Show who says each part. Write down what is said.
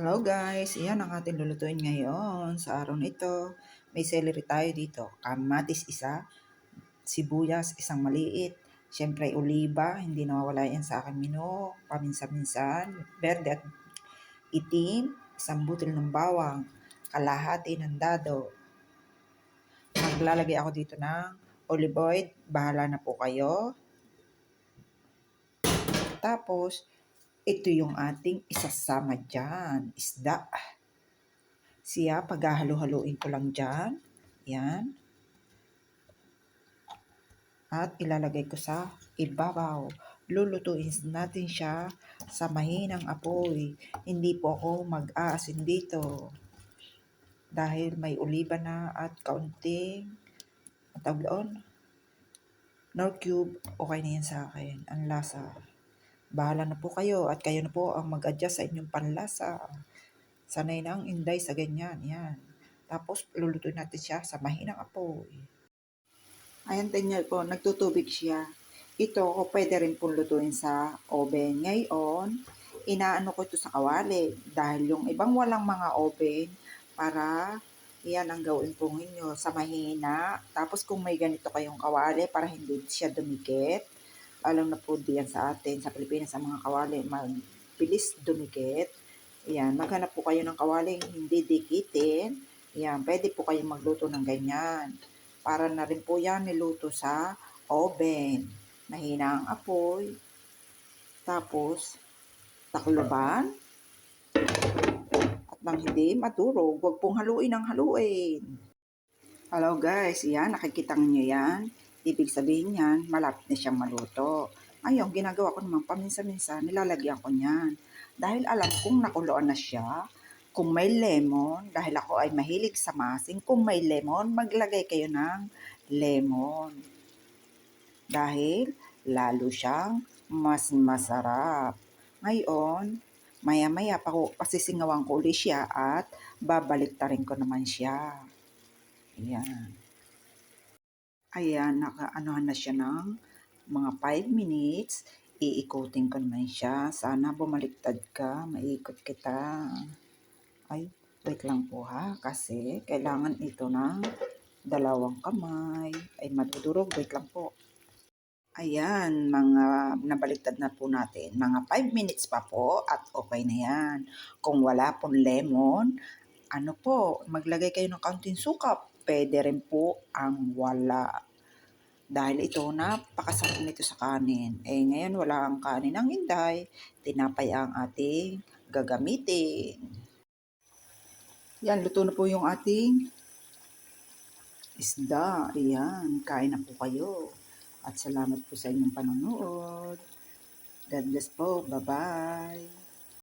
Speaker 1: Hello guys, iyan ang ating lulutuin ngayon sa araw na ito. May celery tayo dito, kamatis isa, sibuyas isang maliit, syempre oliba, hindi nawawala yan sa aking menu, paminsan-minsan, berde at itim, isang butil ng bawang, kalahati ng dado. Maglalagay ako dito ng olive oil, bahala na po kayo. Tapos, ito yung ating isasama dyan, isda. Siya, paghahalo-haluin ko lang dyan. Yan. At ilalagay ko sa ibabaw. Lulutuin natin siya sa mahinang apoy. Hindi po ako mag-aasin dito. Dahil may oliba na at kaunting tawag doon, nor cube, okay na yan sa akin. Ang lasa. Bahala na po kayo at kayo na po ang mag-adjust sa inyong panlasa. Sanay na ang inday sa ganyan. Yan. Tapos lulutuin natin siya sa mahinang apoy. Ayan, tingnan po, nagtutubig siya. Ito ko pwede rin pong lutuin sa oven. Ngayon, inaano ko ito sa kawali dahil yung ibang walang mga oven para yan ang gawin po ninyo sa mahina. Tapos kung may ganito kayong kawali para hindi siya dumikit, alam na po diyan sa atin, sa Pilipinas, sa mga kawali, mabilis dumikit. Yan, maghanap po kayo ng kawaling hindi dikitin. Yan, pwede po kayong magluto ng ganyan. Para na rin po yan niluto sa oven. Mahina ang apoy. Tapos, takloban. At nang hindi madurog, huwag pong haluin ang haluin. Hello guys, yan, nakikita nyo yan. Ibig sabihin yan, malapit na siyang maluto. Ngayon, ginagawa ko naman paminsan-minsan, nilalagyan ko niyan. Dahil alam kong nakuluan na siya, kung may lemon, dahil ako ay mahilig sa masing, kung may lemon, maglagay kayo ng lemon. Dahil lalo siyang mas masarap. Ngayon, maya-maya pa ko, pasisingawan ko ulit siya at babalik rin ko naman siya. Ayan. Ayan, nakaanohan na siya ng mga 5 minutes. Iikotin ko naman siya. Sana bumaliktad ka, maikot kita. Ay, wait lang po ha, kasi kailangan ito ng dalawang kamay. Ay, madudurog, wait lang po. Ayan, mga nabaliktad na po natin. Mga 5 minutes pa po at okay na yan. Kung wala pong lemon, ano po, maglagay kayo ng kaunting suka. Pwede rin po ang wala. Dahil ito, napakasarap nito sa kanin. Eh, ngayon wala ang kanin ng hinday. Tinapay ang ating gagamitin. Yan, luto na po yung ating isda. Ayan, kain na po kayo. At salamat po sa inyong panonood. God bless po. Bye-bye.